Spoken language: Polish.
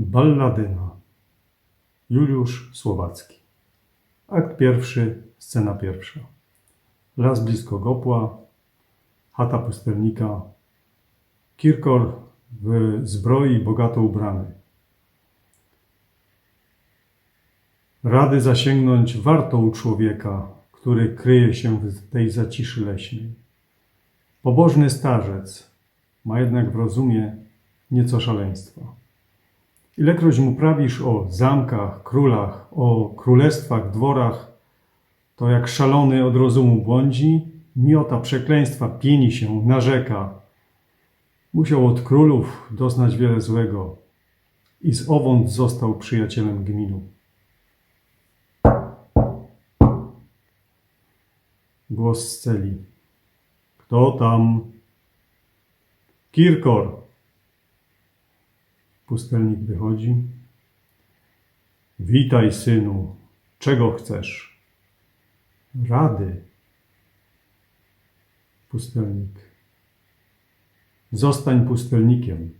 Balladyna. Juliusz Słowacki. Akt pierwszy, scena pierwsza. Las blisko Gopła, chata pustelnika. Kirkor w zbroi bogato ubrany. Rady zasięgnąć warto u człowieka, który kryje się w tej zaciszy leśnej. Pobożny starzec ma jednak w rozumie nieco szaleństwa. Ilekroć mu prawisz o zamkach, królach, o królestwach, dworach, to jak szalony od rozumu błądzi, miota przekleństwa, pieni się, narzeka. Musiał od królów doznać wiele złego i z owąd został przyjacielem gminu. Głos z celi. Kto tam? Kirkor. Pustelnik wychodzi. Witaj, synu. Czego chcesz? Rady. Pustelnik. Zostań pustelnikiem.